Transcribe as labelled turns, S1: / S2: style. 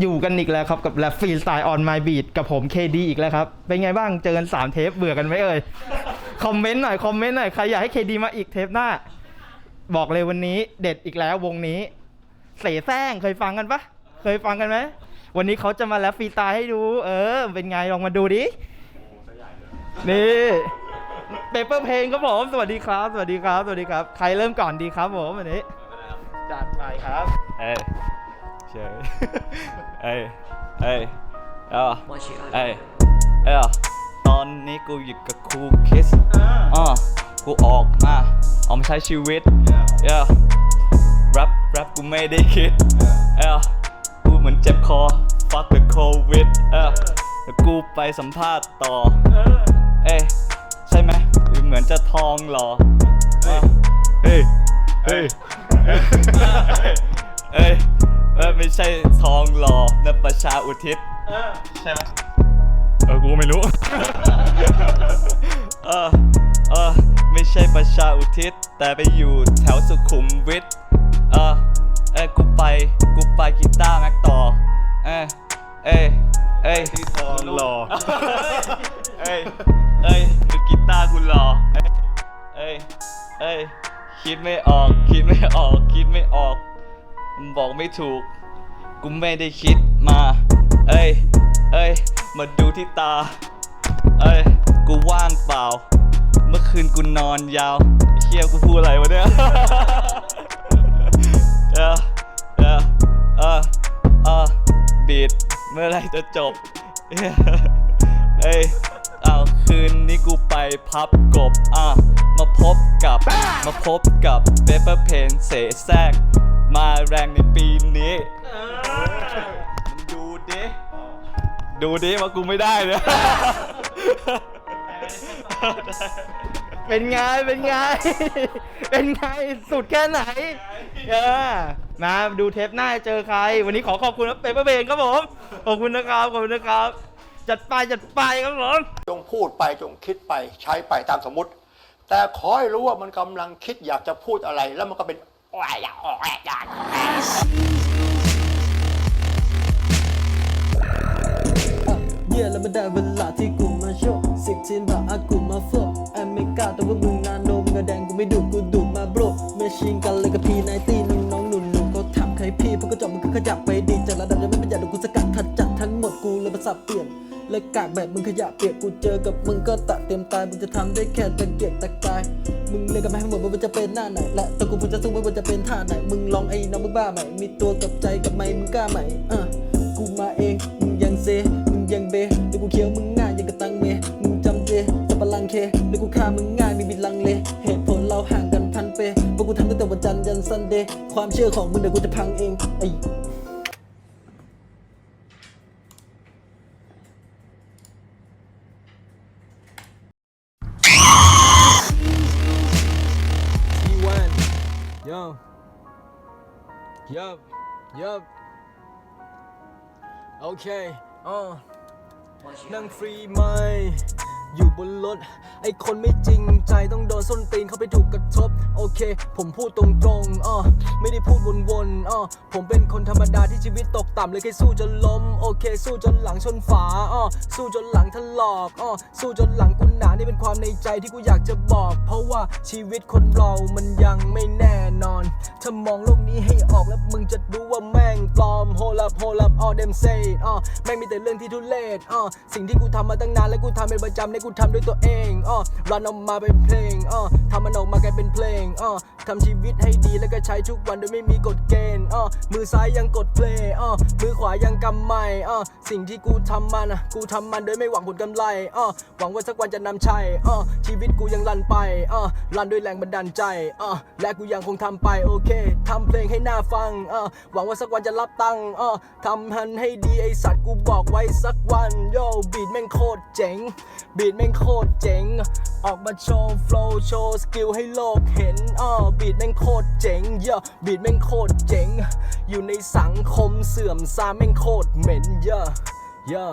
S1: อยู่
S2: กันอีกแล้วครับกับแรปฟรีสไตล์ออนไมบีดกับผมเคดีอีกแล้วครับ เป็นไงบ้างเจอกัน3เทปเบื่อกันไหมเอ่ย คอมเมนต์หน่อยคอมเมนต์หน่อยใครอยากให้เคดีมาอีกเทปหน้า บอกเลยวันนี้เด็ดอีกแล้ววงนี้ เสแสร้งเคยฟังกันปะเคยฟังกันไหมวันนี้เขาจะมาแรปฟรีสไตล์ให้ดู เออ เป็นไงลองมาดูดินี่เปเปอร์เพลงครับผมสวัสดีครับ สวัสดีครับสวัสดีครับ ใครเริ่มก่อนดีครับผมวันนี้จัดไปครับ
S3: เอ้ย เฉยเอ้ยเอ้ยเอ้าเอ้ยเอ้าตอนนี้กูอยู่กับครูคิสอ่ากูออกมาออกมาใช้ชีวิตเอ้าแรปแรปกูไม่ได้คิดเอ้ากูเหมือนเจ็บคอ fuck the covid เอ้าแล้วกูไปสัมภาษณ์ต่อ เอ้ยใช่ไหมหรือเหมือนจะทองหรอเอ้ย เฮ้ย เฮ้ยเอ้ยเอ้ย ไม่ใช่ทองหล่อนะประชาอุทิศใช่ไหมเออกูไม่รู้ เออเออไม่ใช่ประชาอุทิศ แต่ไปอยู่แถวสุขุมวิทเออเอ้ยกูไปกูไปกีตาร์แม็กต่อ เอ้ยเอ้ยเอ้ยที่ทองหล่อเอ้ยเอ้ยดูกีตาร์กูหล่อเอ้ยเอ้ยเอ้ยคิดไม่ออกคิดไม่ออกคิดไม่ออกมันบอกไม่ถูก กูไม่ได้คิดมา เอ้ย เอ้ย มาดูที่ตา เอ้ย กูว่างเปล่า เมื่อคืนกูนอนยาวไอ้เฮียกูพูดอะไรวะเนี่ยเออเออเออเออบีดเมื่อไหรจะจบเอ้ยเอาคืนนี้กูไปพับกบ อะ มาพบกับ มาพบกับเปเปอร์เพนเสแสรก มาแรงในปีนี้ ดูดิว่ากูไม่ได้เลย
S2: เป็นไง เป็นไง เป็นไง สุดแค่ไหน เออ มาดูเทปหน้าเจอใคร วันนี้ขอขอบคุณเปเปอร์เบนครับผม ขอบคุณนะครับ ขอบคุณนะครับ จัดไปจัดไปครับผม
S4: จงพูดไปจงคิดไปใช้ไปตามสมมติ แต่ขอให้รู้ว่ามันกำลังคิดอยากจะพูดอะไร แล้วมันก็เป็นโอ้ยโอ้ยอยาก
S5: เยี่ แล้วไม่ได้เวลาที่กูมาโชว์สิบทีนแบบอากูมาโฟล์แอมเมริกาแต่ว่ามึงนาโนมึงกระแดงกูไม่ดูกูดูมาโบรเมชินกันเลยกับพีไนตี้น้องน้องๆหนุ่นหนุ่เขาถามใครพี่เพราะก็จบมันก็ขยับไปดีจากระดับยังไม่เป็นใหญ่เดี๋ยวกูสกัดขจัดทั้งหมดกูเลยประสาทเปลี่ยนเลยกากแบบมึงขยะเปียกกูเจอกับมึงก็ตะเตรียมตายมึงจะทำได้แค่ตะเกียกตะกายมึงเลยกันไม่ให้หมดว่ามันจะเป็นหน้าไหนและต่กูพูดจะสู้ม่ว่าจะเป็นท่าไหนมึงลองไอ้น้องมึงบ้าไหม่มีตัวกับใจกับไม่มึงกล้าไหมอะกูมาเอง ดี๋ยวกูเคี้ยวมึงง่ายยังกระตังเมมึงจำเจจะปะลังเคเดี๋ยวกูฆ่ามึงง่ายมีบิดลังเลเหตุผลเราห่างกันพันเปเพราะกูทำตั้งแต่วันจันทร์ยันซันเดย์ความเชื่อของมึงเดี๋ยวกูจะพังเองไอ้ T1 Yo Yup Yup โอเคอ่า นั่งฟรีไหมอยู่บนรถ ไอคนไม่จริงใจต้องโดนส้นตีนเข้าไปถูกกระทบ เค ผมพูดตรงๆอ่อไม่ได้พูดวนๆอ่อผมเป็นคนธรรมดาที่ชีวิตตกต่ำเลยแค่สู้จนล้มโอเค สู้จนหลังชนฝาอ่อสู้จนหลังถลอกอ่อสู้จนหลังกุนหนานี่เป็นความในใจที่กูอยากจะบอก เพราะว่าชีวิตคนเรามันยังไม่แน่นอน ถ้ามองโลกนี้ให้ออกแล้วมึงจะรู้ว่าแม่งปลอม hold up hold up all them say อ่อแม่งมีแต่เรื่องที่ทุเรศอ่อสิ่งที่กูทำมาตั้งนานและกูทำเป็นประจำในกูทำด้วยตัวเองอ่อรันออกมาเป็นเพลงอ่อทำมันออกมากลายเป็นเพลงอ่อ ทำชีวิตให้ดีแล้วก็ใช้ทุกวันโดยไม่มีกฎเกณฑ์อ่อมือซ้ายยังกดเพลงอ่อมือขวายังกำไม้อ่อสิ่งที่กูทำมันอะกูทำมันโดยไม่หวังผลกำไรอ่อหวังว่าสักวันจะนำชัยอ่อชีวิตกูยังรันไปอ่อรันด้วยแรงบันดาลใจอ่อและกูยังคงทำไปโอเคทำเพลงให้น่าฟังอ่อหวังว่าสักวันจะรับตังค์อ่อทำมันให้ดีไอสัตว์กูบอกไว้สักวันโยบีดแม่งโคตรเจ๋งบีดแม่งโคตรเจ๋ง ออกมาโชว์โฟล์โชว์สกิลให้โลกเห็นอ้อบีดแม่งโคตรเจ๋งเยอะบีดแม่งโคตรเจ๋ง อยู่ในสังคมเสื่อมซาแม่งโคตรเหม็นเยอะเยอะ